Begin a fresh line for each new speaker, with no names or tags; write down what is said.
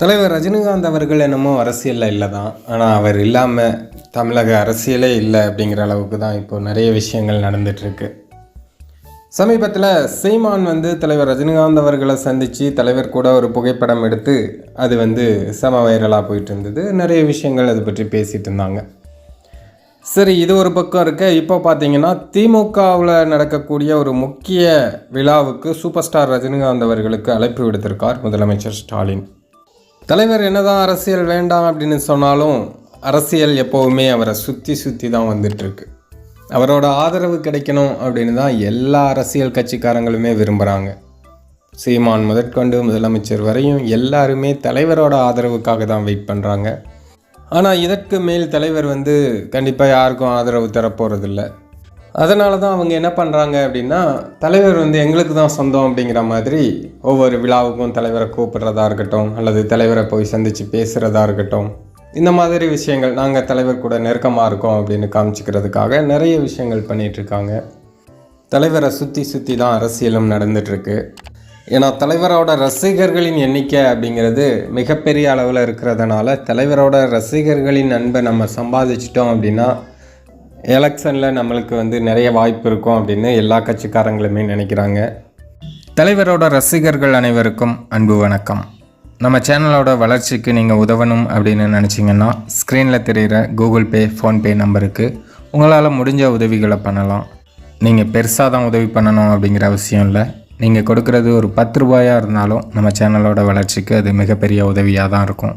தலைவர் ரஜினிகாந்த் அவர்கள் என்னமோ அரசியலில் இல்லை தான் ஆனால் அவர் இல்லாமல் தமிழக அரசியலே இல்லை அப்படிங்கிற அளவுக்கு தான் இப்போது நிறைய விஷயங்கள் நடந்துகிட்ருக்கு சமீபத்தில் சீமான் வந்து தலைவர் ரஜினிகாந்த் அவர்களை சந்தித்து தலைவர் கூட ஒரு புகைப்படம் எடுத்து அது வந்து செம வைரலாக போயிட்டு இருந்தது நிறைய விஷயங்கள் அதை பற்றி பேசிகிட்டு இருந்தாங்க. சரி இது ஒரு பக்கம் இருக்க. இப்போ பார்த்தீங்கன்னா திமுகவில் நடக்கக்கூடிய ஒரு முக்கிய விழாவுக்கு சூப்பர் ஸ்டார் ரஜினிகாந்த் அவர்களுக்கு அழைப்பு விடுத்திருக்கார் முதலமைச்சர் ஸ்டாலின். தலைவர் என்னதான் அரசியல் வேண்டாம் அப்படின்னு சொன்னாலும் அரசியல் எப்போவுமே அவரை சுற்றி சுற்றி தான் வந்துட்டுருக்கு. அவரோட ஆதரவு கிடைக்கணும் அப்படின்னு தான் எல்லா அரசியல் கட்சிக்காரங்களுமே விரும்புகிறாங்க சீமான் முதற்கொண்டு முதலமைச்சர் வரையும் எல்லாருமே தலைவரோட ஆதரவுக்காக தான் வெயிட் பண்ணுறாங்க ஆனால் இதற்கு மேல் தலைவர் வந்து கண்டிப்பாக யாருக்கும் ஆதரவு தரப்போகிறதில்ல அதனால தான் அவங்க என்ன பண்ணுறாங்க அப்படின்னா தலைவர் வந்து எங்களுக்கு தான் சொந்தம் அப்படிங்கிற மாதிரி ஒவ்வொரு விழாவுக்கும் தலைவரை கூப்பிட்றதா இருக்கட்டும் அல்லது தலைவரை போய் சந்தித்து பேசுகிறதா இருக்கட்டும் இந்த மாதிரி விஷயங்கள் நாங்கள் தலைவர் கூட நெருக்கமாக இருக்கோம் அப்படின்னு காமிச்சிக்கிறதுக்காக நிறைய விஷயங்கள் பண்ணிகிட்ருக்காங்க தலைவரை சுற்றி சுற்றி தான் அரசியலும் நடந்துகிட்ருக்கு ஏன்னா தலைவரோட ரசிகர்களின் எண்ணிக்கை அப்படிங்கிறது மிகப்பெரிய அளவில் இருக்கிறதுனால தலைவரோட ரசிகர்களின் அன்பை நம்ம சம்பாதிச்சிட்டோம் அப்படின்னா எலெக்ஷனில் நம்மளுக்கு வந்து நிறைய வாய்ப்பு இருக்கும் அப்படின்னு எல்லா கட்சிக்காரங்களுமே நினைக்கிறாங்க. தலைவரோட ரசிகர்கள் அனைவருக்கும் அன்பு வணக்கம். நம்ம சேனலோட வளர்ச்சிக்கு நீங்கள் உதவணும் அப்படின்னு நினச்சிங்கன்னா ஸ்க்ரீனில் தெரிகிற கூகுள் பே ஃபோன்பே நம்பருக்கு உங்களால் முடிஞ்ச உதவிகளை பண்ணலாம். நீங்கள் பெருசாக தான் உதவி பண்ணணும் அப்படிங்கிற அவசியம் இல்லை. நீங்கள் கொடுக்குறது ஒரு பத்து ரூபாயாக இருந்தாலும் நம்ம சேனலோட வளர்ச்சிக்கு அது மிகப்பெரிய உதவியாக தான் இருக்கும்.